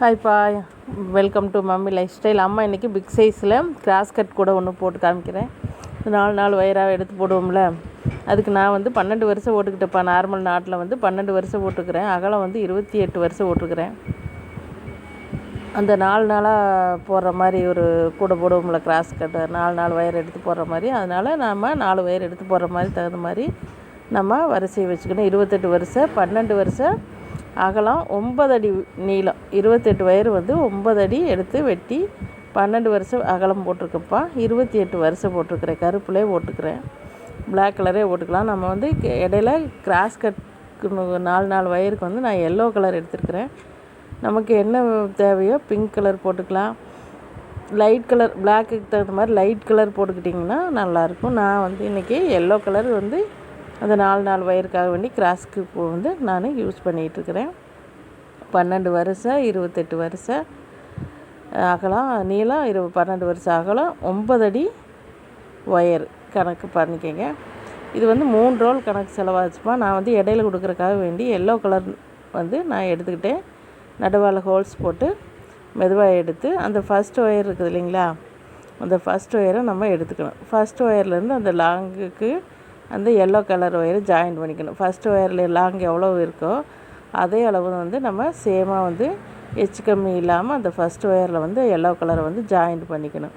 ஹாய்ப்பா welcome to mummy lifestyle அம்மா இன்றைக்கி big சைஸில் கிராஸ் கட் கூட ஒன்று போட்டு காமிக்கிறேன். நாலு நாள் வயிறாக எடுத்து போடுவோம்ல. அதுக்கு நான் வந்து பன்னெண்டு வருஷம் ஓட்டுக்கிட்டேப்பா நார்மல் நாட்டில் வந்து பன்னெண்டு வருஷம் ஓட்டுக்கிறேன். அகலம் வந்து இருபத்தி எட்டு வருஷம் ஓட்டுக்கிறேன். அந்த நாலு நாளாக போடுற மாதிரி ஒரு கூட போடுவோம்ல கிராஸ் கட்டு நாலு நாலு வயர் எடுத்து போடுற மாதிரி. அதனால் நாம் நாலு வயர் எடுத்து போடுற மாதிரி தகுந்த மாதிரி நம்ம வரிசையை வச்சுக்கணும். இருபத்தெட்டு வருஷம் பன்னெண்டு வருஷம் அகலம் ஒன்பது அடி நீளம். இருபத்தெட்டு வயர் வந்து ஒன்பது அடி எடுத்து வெட்டி பன்னெண்டு வருஷம் அகலம் போட்டிருக்கப்பா. இருபத்தி எட்டு வருஷம் போட்டிருக்கிறேன். கருப்புலே போட்டுக்கிறேன். பிளாக் கலரே போட்டுக்கலாம். நம்ம வந்து இடையில கிராஸ் கட் நாலு நாலு வயருக்கு வந்து நான் எல்லோ கலர் எடுத்துருக்கிறேன். நமக்கு என்ன தேவையோ பிங்க் கலர் போட்டுக்கலாம். லைட் கலர் பிளாக்குக்கு தகுந்த மாதிரி லைட் கலர் போட்டுக்கிட்டிங்கன்னா நல்லாயிருக்கும். நான் வந்து இன்றைக்கி எல்லோ கலர் வந்து அந்த நாலு நாலு ஒயருக்காக வேண்டி கிராஸ்க்கு வந்து நான் யூஸ் பண்ணிகிட்ருக்கிறேன். பன்னெண்டு வருஷம் இருபத்தெட்டு வருஷம் அகலம் நீளம் இரு பன்னெண்டு வருஷம் அகலம் ஒம்பது அடி ஒயர் கணக்கு பண்ணிக்கங்க. இது வந்து மூணு ரோல் கணக்கு செலவாச்சுப்பா. நான் வந்து இடையில கொடுக்குறக்காக வேண்டி எல்லோ கலர் வந்து நான் எடுத்துக்கிட்டேன். நடுவால் ஹோல்ஸ் போட்டு மெதுவாக எடுத்து அந்த ஃபஸ்ட் ஒயர் இருக்குது இல்லைங்களா? அந்த ஃபஸ்ட் ஒயரை நம்ம எடுத்துக்கணும். ஃபஸ்ட் ஒயர்லேருந்து அந்த லாங்குக்கு அந்த எல்லோ கலர் ஒயரை ஜாயின் பண்ணிக்கணும். ஃபஸ்ட்டு ஒயரில் லாங் எவ்வளோ இருக்கோ அதே அளவு வந்து நம்ம சேமாக வந்து எச்சு கம்மி இல்லாமல் அந்த ஃபஸ்ட் ஒயரில் வந்து எல்லோ கலரை வந்து ஜாயிண்ட் பண்ணிக்கணும்.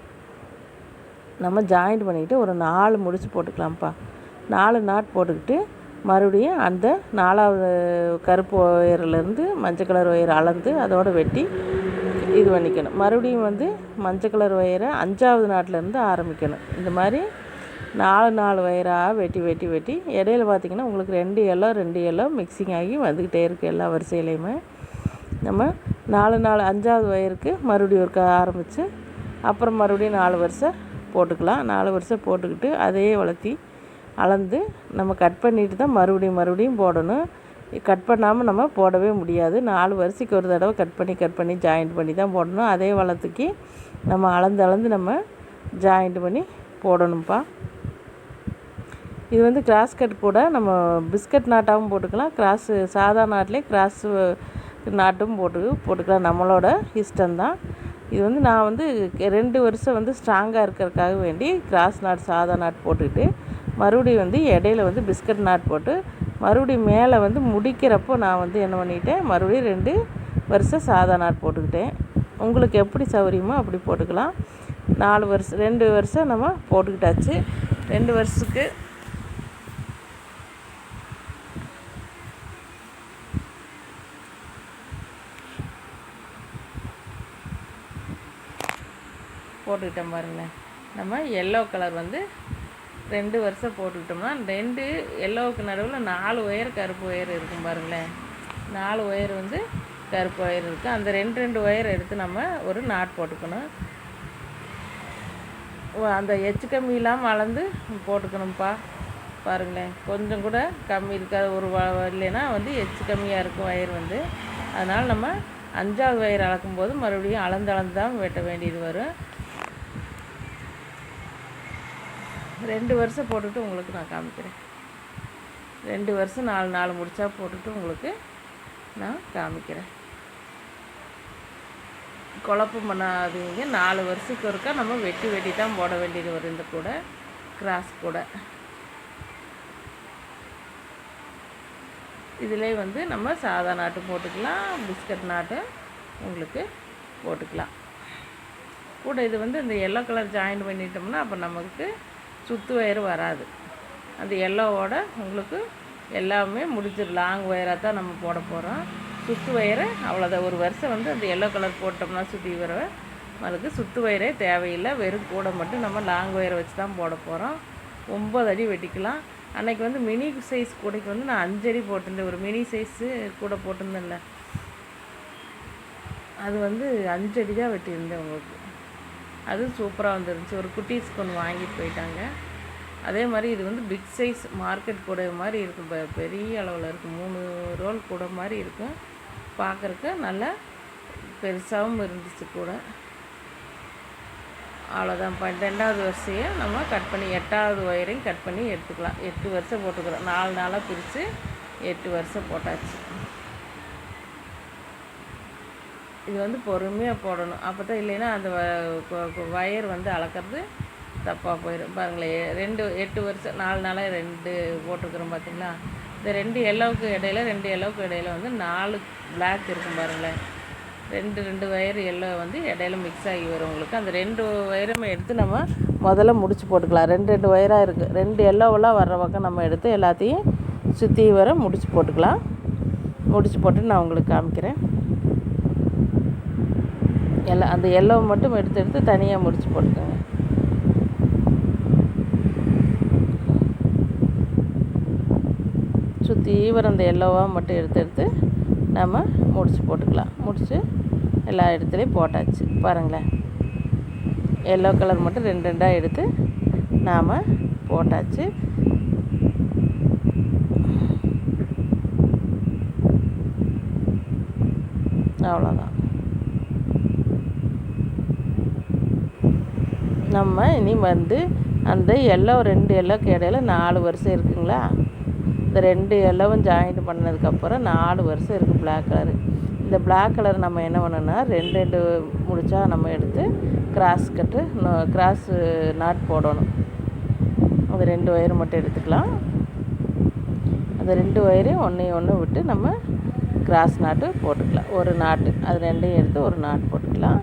நம்ம ஜாயிண்ட் பண்ணிக்கிட்டு ஒரு நாலு முடிச்சு போட்டுக்கலாம்ப்பா. நாலு நாட் போட்டுக்கிட்டு மறுபடியும் அந்த நாலாவது கருப்பு ஒயர்லேருந்து மஞ்சள் கலர் ஒயர் அளந்து அதோட வெட்டி இது பண்ணிக்கணும். மறுபடியும் வந்து மஞ்சள் கலர் ஒயரை அஞ்சாவது நாட்டிலேருந்து ஆரம்பிக்கணும். இந்த மாதிரி நாலு நாலு வயராக வெட்டி வெட்டி வெட்டி. இடையில பார்த்திங்கன்னா உங்களுக்கு ரெண்டு எல்லோ ரெண்டு எல்லோ மிக்சிங் ஆகி வந்துக்கிட்டே இருக்குது எல்லா வரிசையிலையுமே. நம்ம நாலு நாலு அஞ்சாவது வயருக்கு மறுபடியும் ஒருக்க ஆரம்பித்து அப்புறம் மறுபடியும் நாலு வருஷம் போட்டுக்கலாம். நாலு வருஷம் போட்டுக்கிட்டு அதையே வளர்த்தி அளந்து நம்ம கட் பண்ணிட்டு தான் மறுபடியும் மறுபடியும் போடணும். கட் பண்ணாமல் நம்ம போடவே முடியாது. நாலு வருஷத்துக்கு ஒரு தடவை கட் பண்ணி கட் பண்ணி ஜாயிண்ட் பண்ணி தான் போடணும். அதே வளர்த்துக்கு நம்ம அளந்து அளந்து நம்ம ஜாயிண்ட் பண்ணி போடணும்ப்பா இது வந்து கிராஸ் கட் கூட நம்ம பிஸ்கட் நாட்டாகவும் போட்டுக்கலாம். கிராஸு சாதா நாட்டிலே கிராஸ் நாட்டும் போட்டு போட்டுக்கலாம். நம்மளோட இஷ்டம்தான் இது வந்து நான் வந்து ரெண்டு வருஷம் வந்து ஸ்ட்ராங்காக இருக்கிறதுக்காக வேண்டி கிராஸ் நாட் சாதா நாட் போட்டுக்கிட்டு மறுபடியும் வந்து இடையில வந்து பிஸ்கட் நாட் போட்டு மறுபடியும் மேலே வந்து முடிக்கிறப்போ நான் வந்து என்ன பண்ணிட்டேன் மறுபடியும் ரெண்டு வருஷம் சாதா நாட் போட்டுக்கிட்டேன். உங்களுக்கு எப்படி சௌகரியமோ அப்படி போட்டுக்கலாம். நாலு வருஷம் ரெண்டு வருஷம் நம்ம போட்டுக்கிட்டாச்சு. ரெண்டு வருஷத்துக்கு போட்டுக்கிட்டோம் பாருங்களேன். நம்ம எல்லோ கலர் வந்து ரெண்டு வருஷம் போட்டுக்கிட்டோம்னா ரெண்டு எல்லோவுக்கு நடுவில் நாலு ஒயர் கருப்பு ஒயர் இருக்கும் பாருங்களேன். நாலு ஒயர் வந்து கருப்பு ஒயர் இருக்குது அந்த ரெண்டு ரெண்டு ஒயர் எடுத்து நம்ம ஒரு நாட் போட்டுக்கணும். அந்த எச்சு கம்மி இல்லாமல் அளந்து போட்டுக்கணும்ப்பா. பாருங்களேன். கொஞ்சம் கூட கம்மி இருக்காது ஒரு வ- இல்லைன்னா வந்து எச்சு கம்மியாக இருக்கும் ஒயர் வந்து. அதனால் நம்ம அஞ்சாவது ஒயர் அளக்கும்போது மறுபடியும் அளந்து அளந்து தான் வெட்ட வேண்டியது வரும். ரெண்டு வருஷம் போட்டுவிட்டு உங்களுக்கு நான் காமிக்கிறேன். ரெண்டு வருஷம் நாலு நாலு முடிச்சா போட்டுட்டு உங்களுக்கு நான் காமிக்கிறேன். குழப்பம் பண்ணாதீங்க. நாலு வருஷத்துக்கு ஒருக்கா நம்ம வெட்டி வெட்டி தான் போட வேண்டியது வரும். இந்த கூட கிராஸ் கூட. இதிலே வந்து நம்ம சாதா நாட்டு போட்டுக்கலாம். பிஸ்கட் நாட்டு உங்களுக்கு போட்டுக்கலாம். கூட இது வந்து இந்த எல்லோ கலர் ஜாயின் பண்ணிட்டோம்னா அப்போ நமக்கு சுத்து ஒயர் வராது. அந்த எல்லோவோட உங்களுக்கு எல்லாமே முடிஞ்சிடும் லாங் ஒயராக தான் நம்ம போட போகிறோம் சுத்து ஒயரை அவ்வளோதான் ஒரு வருஷம் வந்து அந்த எல்லோ கலர் போட்டோம்னா சுற்றி வர நம்மளுக்கு சுத்து வயரே தேவையில்லை. வெறும் கூட மட்டும் நம்ம லாங் ஒயரை வச்சு தான் போட போகிறோம் ஒம்பது அடி வெட்டிக்கலாம். அன்றைக்கி வந்து மினி சைஸ் கூடைக்கு வந்து நான் அஞ்சடி போட்டிருந்தேன். ஒரு மினி சைஸு கூட போட்டிருந்தேன்ல. அது வந்து அஞ்சடி தான் வெட்டியிருந்தேன் உங்களுக்கு. அது சூப்பராக வந்துருந்துச்சு. ஒரு குட்டீஸ்க்கு ஒன்று வாங்கிட்டு போயிட்டாங்க. அதே மாதிரி இது வந்து பிக் சைஸ் மார்க்கெட் கூட மாதிரி இருக்கும். பெ- பெரிய அளவில் இருக்கும். மூணு ரோல் கூட மாதிரி இருக்கும். பார்க்குறக்கு நல்லா பெருசாகவும் இருந்துச்சு கூட. அவ்வளோதான் பன்னெண்டாவது வரிசையை நம்ம கட் பண்ணி எட்டாவது ஒயரையும் கட் பண்ணி எடுத்துக்கலாம். எட்டு வருஷம் போட்டுக்கிறோம். நாலு நாளாக பிரித்து எட்டு வருஷம் போட்டாச்சு. இது வந்து பொறுமையாக போடணும். அப்போ தான் இல்லைன்னா அந்த வயர் வந்து அளக்கிறது தப்பாக போயிடும் பாருங்களேன் ரெண்டு எட்டு வருஷம் நாலு நாளாக ரெண்டு போட்டிருக்குறோம் பார்த்தீங்களா இந்த ரெண்டு எல்லோவுக்கு இடையில ரெண்டு எல்லோவுக்கு இடையில வந்து நாலு பிளாக் இருக்கும் பாருங்களேன். ரெண்டு ரெண்டு வயர் எல்லோ வந்து இடையில மிக்ஸ் ஆகி வரும் உங்களுக்கு. அந்த ரெண்டு வயரும் எடுத்து நம்ம முதல்ல முடிச்சு போட்டுக்கலாம். ரெண்டு ரெண்டு வயராக இருக்குது ரெண்டு எல்லோவெல்லாம் வர்ற பக்கம் நம்ம எடுத்து எல்லாத்தையும் சுற்றி வர முடிச்சு போட்டுக்கலாம். முடிச்சு போட்டு நான் உங்களுக்கு காமிக்கிறேன். எல்லாம் அந்த எல்லோவை மட்டும் எடுத்து எடுத்து தனியாக முடிச்சு போட்டுக்கோங்க. சுற்றி வர அந்த எல்லோவாக மட்டும் எடுத்து எடுத்து நம்ம முடிச்சு போட்டுக்கலாம். முடித்து எல்லா இடத்துலையும் போட்டாச்சு. பாருங்களேன். எல்லோ கலர் மட்டும் ரெண்டு ரெண்டாக எடுத்து நாம் போட்டாச்சு. அவ்வளோதான் நம்ம இனி வந்து அந்த எல்லோ ரெண்டு எல்லோக்கு இடையில நாலு வருஷம் இருக்குங்களா? இந்த ரெண்டு எல்லோவும் ஜாயிண்ட் பண்ணதுக்கப்புறம் நாலு வருஷம் இருக்குது பிளாக் கலரு இந்த பிளாக் கலர் நம்ம என்ன பண்ணணும்னா ரெண்டு ரெண்டு முடிச்சா நம்ம எடுத்து கிராஸ் கட்டு கிராஸ் நாட் போடணும். அது ரெண்டு ஒயர் மட்டும் எடுத்துக்கலாம். அந்த ரெண்டு ஒயரையும் ஒன்றையும் ஒன்று விட்டு நம்ம கிராஸ் நாட்டு போட்டுக்கலாம். ஒரு நாட்டு அது ரெண்டையும் எடுத்து ஒரு நாட் போட்டுக்கலாம்.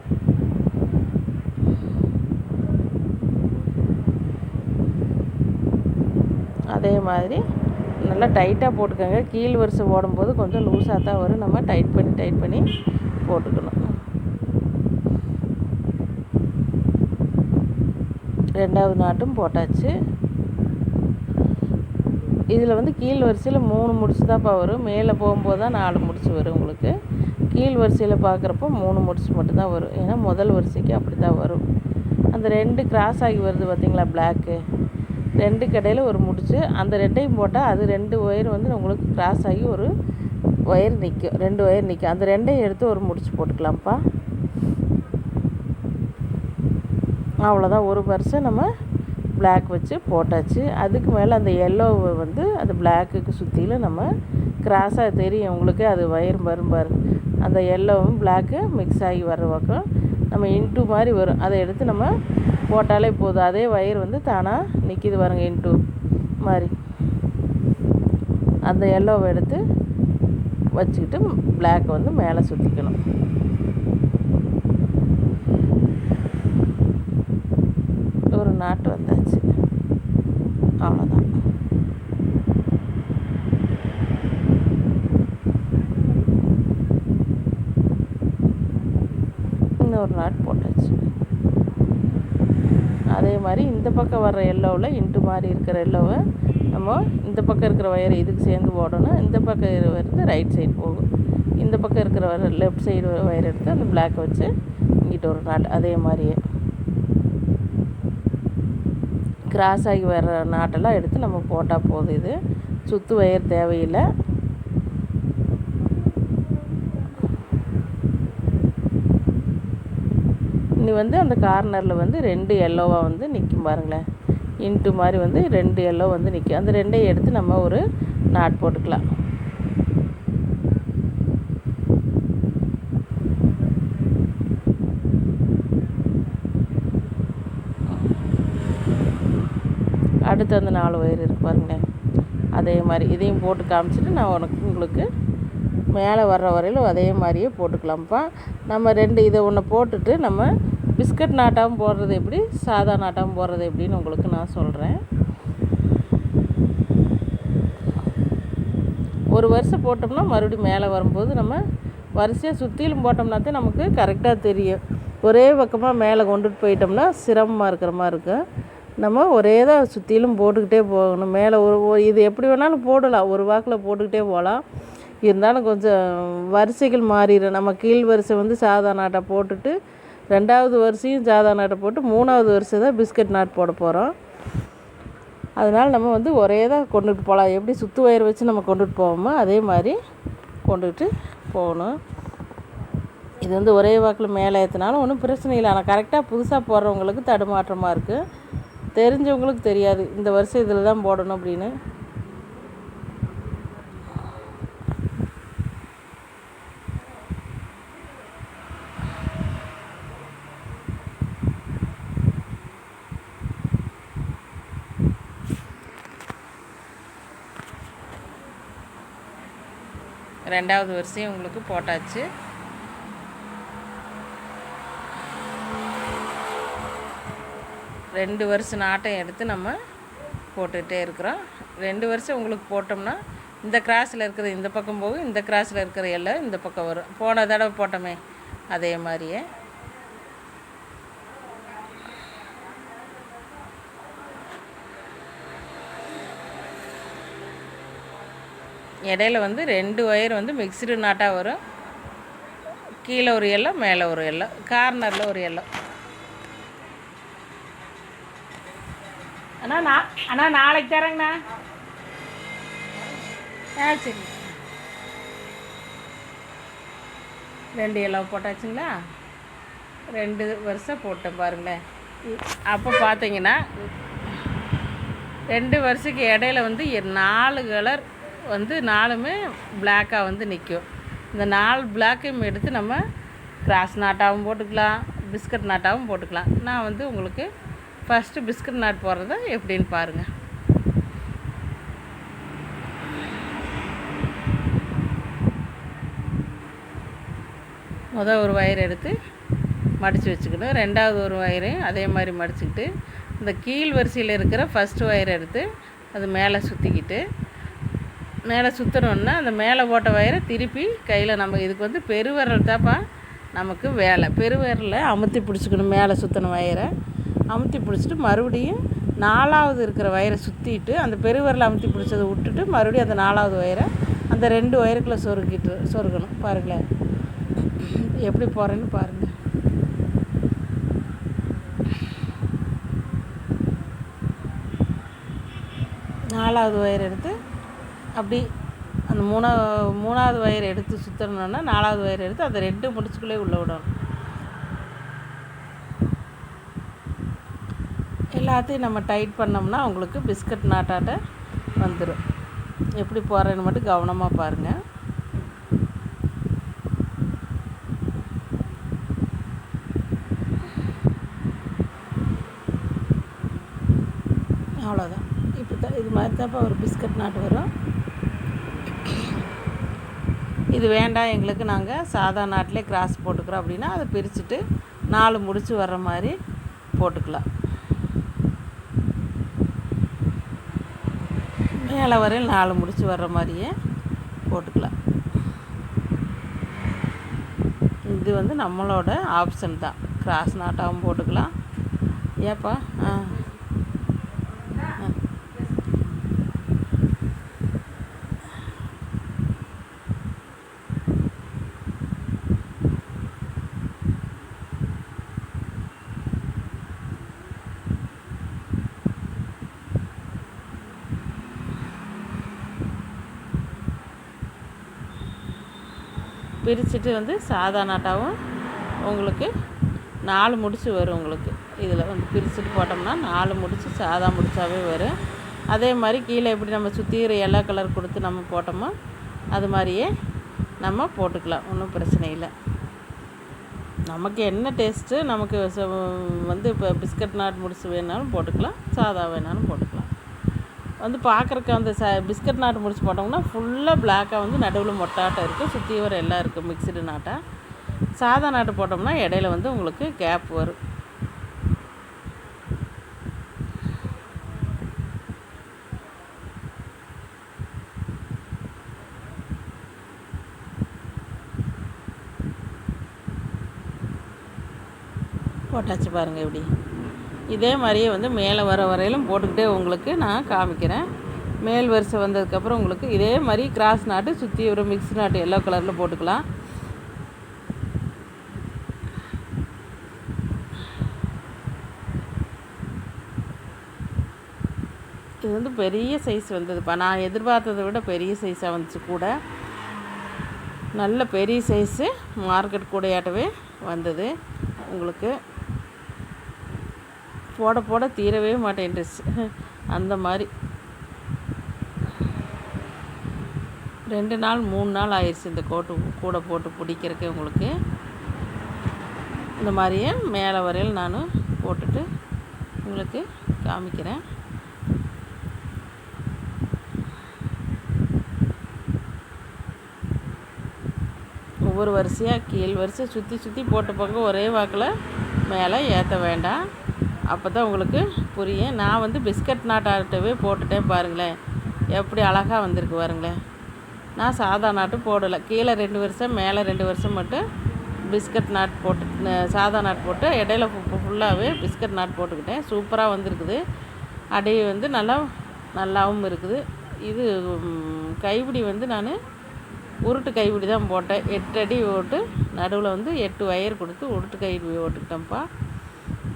அதே மாதிரி நல்லா டைட்டாக போட்டுக்கோங்க. கீழ் வரிசை ஓடும்போது கொஞ்சம் லூஸாக தான் வரும். நம்ம டைட் பண்ணி டைட் பண்ணி போட்டுக்கணும். ரெண்டாவது நாட்டும் போட்டாச்சு. இதில் வந்து கீழ் வரிசையில் மூணு முடிச்சு தான்ப்பா வரும். மேலே போகும்போது தான் நாலு முடிச்சு வரும் உங்களுக்கு. கீழ் வரிசையில் பார்க்குறப்போ மூணு முடிச்சு மட்டும்தான் வரும். ஏன்னா முதல் வரிசைக்கு அப்படி தான் வரும். அந்த ரெண்டு கிராஸ் ஆகி வருது பார்த்தீங்களா பிளாக்கு ரெண்டு கடையில் ஒரு முடிச்சு அந்த ரெண்டையும் போட்டால் அது ரெண்டு ஒயர் வந்து உங்களுக்கு கிராஸ் ஆகி ஒரு ஒயர் நிற்கும் ரெண்டு ஒயர் நிற்கும் அந்த ரெண்டையும் எடுத்து ஒரு முடிச்சு போட்டுக்கலாம்ப்பா. அவ்வளோதான் ஒரு வருஷம் நம்ம பிளாக் வச்சு போட்டாச்சு. அதுக்கு மேலே அந்த எல்லோவை வந்து அந்த பிளாக்குக்கு சுற்றிலும் நம்ம கிராஸாக தெரியும். உங்களுக்கு அது வயர் வரும் பாரு. அந்த எல்லோவும் பிளாக்கு மிக்ஸ் ஆகி வர்ற பக்கம் நம்ம இன்ட்டு மாதிரி வரும். அதை எடுத்து நம்ம போட்டாலே போதும். அதே ஒயர் வந்து தானாக நிற்கிது பாருங்க இன்ட்டு மாதிரி. அந்த எல்லோவை எடுத்து வச்சுக்கிட்டு பிளாக் வந்து மேலே சுற்றிக்கணும் ஒரு நாட்டு வந்தாச்சு. அவ்வளோதான் இன்னொரு நாட் அதே மாதிரி இந்த பக்கம் வர்ற எல்லோவில் இன்ட்டு மாதிரி இருக்கிற எல்லோவை நம்ம இந்த பக்கம் இருக்கிற வயரை இதுக்கு சேர்ந்து போடணும் இந்த பக்கம் வந்து ரைட் சைடு போகும். இந்த பக்கம் இருக்கிற வர லெஃப்ட் சைடு வயர் எடுத்து அந்த பிளாக்கை வச்சு இங்கிட்ட ஒரு நாட் அதே மாதிரியே. கிராஸ் ஆகி வர்ற நாட்டெல்லாம் எடுத்து நம்ம போட்டால் போதும் இது. சுற்று வயர் தேவையில்லை. இனி வந்து அந்த கார்னரில் வந்து ரெண்டு எல்லோவாக வந்து நிற்கும் பாருங்களேன். இன்ட்டு மாதிரி வந்து ரெண்டு எல்லோ வந்து நிற்கும் அந்த ரெண்டையும் எடுத்து நம்ம ஒரு நாட் போட்டுக்கலாம். அடுத்து அந்த நாலு ஒயர் இருக்கு பாருங்களேன். அதே மாதிரி இதையும் போட்டு காமிச்சிட்டு நான் உனக்கு உங்களுக்கு மேலே வர்ற வரையிலும் அதே மாதிரியே போட்டுக்கலாம்ப்பா. நம்ம ரெண்டு இதை ஒன்று போட்டுட்டு நம்ம பிஸ்கட் நாட்டாகவும் போடுறது எப்படி? சாதா நாட்டாகவும் போடுறது எப்படின்னு உங்களுக்கு நான் சொல்கிறேன் ஒரு வருஷம் போட்டோம்னா மறுபடியும் மேலே வரும்போது நம்ம வரிசையாக சுற்றிலும் போட்டோம்னா தான் நமக்கு கரெக்டாக தெரியும். ஒரே பக்கமாக மேலே கொண்டுட்டு போயிட்டோம்னா சிரமமாக இருக்கிற மாதிரி இருக்கும். நம்ம ஒரே தான் சுற்றிலும் போட்டுக்கிட்டே போகணும். மேலே ஒரு இது எப்படி வேணாலும் போடலாம். ஒரு வாக்கில் போட்டுக்கிட்டே போகலாம். இருந்தாலும் கொஞ்சம் வரிசைகள் மாறிடும். நம்ம கீழ் வரிசை வந்து சாதா நாட்டை போட்டுட்டு ரெண்டாவது வரிசையும் ஜாதா நாட்டை போட்டு மூணாவது வரிசை தான் பிஸ்கட் நாட் போட போகிறோம் அதனால் நம்ம வந்து ஒரே தான் கொண்டுட்டு போகலாம் எப்படி சுற்று வயிறு வச்சு நம்ம கொண்டுட்டு போவோமோ அதே மாதிரி கொண்டுட்டு போகணும். இது வந்து ஒரே வாக்கில் மேலே ஏற்றினாலும் ஒன்றும் பிரச்சனை இல்லை. ஆனால் கரெக்டாக புதுசாக போடுறவங்களுக்கு தடுமாற்றமாக இருக்குது தெரிஞ்சவங்களுக்கு தெரியாது. இந்த வருஷம் இதில் தான் போடணும் அப்படின்னு. ரெண்டாவது வரிசையும் உங்களுக்கு போட்டாச்சு. ரெண்டு வருஷம் நாட்டம் எடுத்து நம்ம போட்டுகிட்டே இருக்கிறோம். ரெண்டு வருஷம் உங்களுக்கு போட்டோம்னா இந்த கிராஸில் இருக்கிற இந்த பக்கம் போகும் இந்த கிராஸில் இருக்கிற எல்லாம் இந்த பக்கம் வரும். போன தடவை போட்டோமே அதே மாதிரியே. இடையில வந்து ரெண்டு ஒயர் வந்து மிக்சடு நாட்டாக வரும். கீழே ஒரு எல்லோ மேலே ஒரு எல்லோ கார்னரில் ஒரு எல்லோ அண்ணா நான் அண்ணா நாளைக்கு தரேங்கண்ணா. ஆ சரி. ரெண்டு எல்லோ போட்டாச்சுங்களா? ரெண்டு வருஷம் போட்டேன் பாருங்களேன். இ- அப்போ பார்த்தீங்கன்னா ரெண்டு வருஷத்துக்கு இடையில வந்து நாலு கலர் வந்து நாலுமே பிளாக்காக வந்து நிற்கும் இந்த நாலு பிளாக்கையும் எடுத்து நம்ம கிராஸ் நாட்டாகவும் போட்டுக்கலாம் பிஸ்கட் நாட்டாகவும் போட்டுக்கலாம். நான் வந்து உங்களுக்கு ஃபஸ்ட்டு பிஸ்கட் நாட் போடுறத எப்படின்னு பாருங்கள் முதல் ஒரு வயர் எடுத்து மடித்து வச்சுக்கணும். ரெண்டாவது ஒரு வயரையும் அதே மாதிரி மடிச்சுக்கிட்டு இந்த கீழ் வரிசையில் இருக்கிற ஃபஸ்ட்டு வயர் எடுத்து அது மேலே சுற்றிக்கிட்டு மேலே சுற்றணுன்னா அந்த மேலே போட்ட வயரை திருப்பி கையில் நம்ம இதுக்கு வந்து பெருவிரல் தாப்பா நமக்கு வேலை. பெருவிரலில் அமுத்தி பிடிச்சிக்கணும் மேலே சுற்றின வயரை. அமுத்தி பிடிச்சிட்டு மறுபடியும் நாலாவது இருக்கிற வயரை சுற்றிட்டு அந்த பெருவிரலை அமுத்தி பிடிச்சதை விட்டுட்டு மறுபடியும் அந்த நாலாவது வயரை அந்த ரெண்டு வயருக்குள்ளே சொருக்கிட்டு சொருகணும். பாருங்களேன் எப்படி போகிறேன்னு பாருங்கள் நாலாவது வயர் எடுத்து அப்படி அந்த மூணா மூணாவது வயர் எடுத்து சுற்றணுன்னா நாலாவது வயர் எடுத்து அந்த ரெண்டு முடிச்சுக்குள்ளே உள்ளே விடணும். எல்லாத்தையும் நம்ம டைட் பண்ணோம்னா உங்களுக்கு பிஸ்கட் நாட்டாட்ட வந்துடும் எப்படி போகிறேன்னு மட்டும் கவனமாக பாருங்கள் அவ்வளோதான் இப்போ தான் இது மாதிரி தான்ப்பா ஒரு பிஸ்கட் நாட்டு வரும். இது வேண்டாம் எங்களுக்கு நாங்கள் சாதா நாட்டிலே கிராஸ் போட்டுக்கிறோம் அப்படின்னா அதை பிரிச்சுட்டு நாலு முடிச்சு வர்ற மாதிரி போட்டுக்கலாம். மேலே வரையில் நாலு முடிச்சு வர்ற மாதிரியே போட்டுக்கலாம். இது வந்து நம்மளோட ஆப்ஷன் தான். கிராஸ் நாட்டாகவும் போட்டுக்கலாம். ஏப்பா? ஆ. பிரிச்சுட்டு வந்து சாதா நாட்டாகவும் உங்களுக்கு நாலு முடிச்சு வரும் உங்களுக்கு. இதில் வந்து பிரிச்சுட்டு போட்டோம்னா நாலு முடிச்சு சாதா முடிச்சாவே வரும். அதே மாதிரி கீழே எப்படி நம்ம சுற்றிக்கிற எல்லோ கலர் கொடுத்து நம்ம போட்டோமோ அது மாதிரியே நம்ம போட்டுக்கலாம். ஒன்றும் பிரச்சனை இல்லை. நமக்கு என்ன டேஸ்ட்டு நமக்கு ச- வந்து இப்போ பிஸ்கட் நாட் முடிச்சு வேணாலும் போட்டுக்கலாம். சாதா வேணாலும் போட்டுக்கலாம். வந்து பார்க்குறக்கு அந்த ச பிஸ்கட் நாட்டு முடிச்சு போட்டோம்னா ஃபுல்லாக பிளாக்காக வந்து நடுவில் மொட்டாட்டம் இருக்குது சுற்றி வர எல்லாம் இருக்குது மிக்சடு நாட்டாக சாதா நாட்டு போட்டோம்னா இடையில வந்து உங்களுக்கு கேப் வரும். போட்டாச்சு பாருங்கள் எப்படி. இதே மாதிரியே வந்து மேலே வர வரையிலும் போட்டுக்கிட்டே உங்களுக்கு நான் காமிக்கிறேன். மேல் வரிசை வந்ததுக்கப்புறம் உங்களுக்கு இதே மாதிரி கிராஸ் நாட்டு சுற்றி ஒரு மிக்ஸ் நாட்டு எல்லோ கலரில் போட்டுக்கலாம். இது வந்து பெரிய சைஸ் வந்ததுப்பா. நான் எதிர்பார்த்ததை விட பெரிய சைஸாக வந்துச்சு கூட. நல்ல பெரிய சைஸு மார்க்கெட் கூடையாட்டவே வந்தது. உங்களுக்கு போட போட தீரவே மாட்டேன்ட்டுச்சு அந்த மாதிரி. ரெண்டு நாள் மூணு நாள் ஆயிடுச்சு இந்த கோட்டு கூடை போட்டு பிடிக்கிறதுக்கு உங்களுக்கு. இந்த மாதிரியே மேலே வரையில் நான் போட்டுட்டு உங்களுக்கு காமிக்கிறேன். ஒவ்வொரு வரிசையாக கீழ் வரிசை சுற்றி சுற்றி போட்டு பக்கம் ஒரே வாக்கில் மேலே ஏற்ற வேண்டாம். அப்போ தான் உங்களுக்கு புரியும். நான் வந்து பிஸ்கட் நாட்டாட்டவே போட்டுட்டேன் பாருங்களேன். எப்படி அழகாக வந்திருக்கு பாருங்களேன். நான் சாதா நாட்டு போடலை. கீழே ரெண்டு வருஷம் மேலே ரெண்டு வருஷம் மட்டும் பிஸ்கட் நாட் போட்டு சாதா நாட் போட்டு இடையில ஃபுல்லாகவே பிஸ்கட் நாட் போட்டுக்கிட்டேன். சூப்பராக வந்திருக்குது. அடி வந்து நல்லா நல்லாவும் இருக்குது. இது கைப்பிடி வந்து நான் உருட்டு கைப்பிடி தான் போட்டேன். எட்டு அடி ஓட்டு நடுவில் வந்து எட்டு ஒயர் கொடுத்து உருட்டு கைப்பிடி ஓட்டுக்கிட்டேன்ப்பா.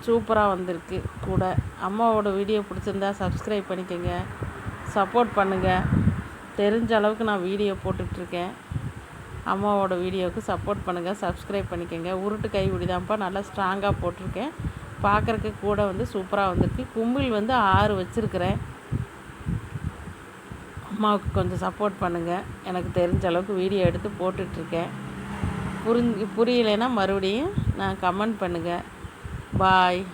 சூப்பராக வந்திருக்கு கூட. அம்மாவோட வீடியோ பிடிச்சிருந்தா சப்ஸ்கிரைப் பண்ணிக்கோங்க. சப்போர்ட் பண்ணுங்கள் தெரிஞ்ச அளவுக்கு நான் வீடியோ போட்டுட்ருக்கேன் அம்மாவோட வீடியோவுக்கு சப்போர்ட் பண்ணுங்கள் சப்ஸ்கிரைப் பண்ணிக்கோங்க. உருட்டு கைவிடி தான்ப்பா நல்லா ஸ்ட்ராங்காக போட்டிருக்கேன். பார்க்குறக்கு கூட வந்து சூப்பராக வந்திருக்கு. கும்பில் வந்து ஆறு வச்சுருக்கிறேன். அம்மாவுக்கு கொஞ்சம் சப்போர்ட் பண்ணுங்கள் எனக்கு தெரிஞ்ச அளவுக்கு வீடியோ எடுத்து போட்டுட்ருக்கேன் புரிஞ்சு புரியலைன்னா மறுபடியும் நான் கமெண்ட் பண்ணுங்கள் Bye.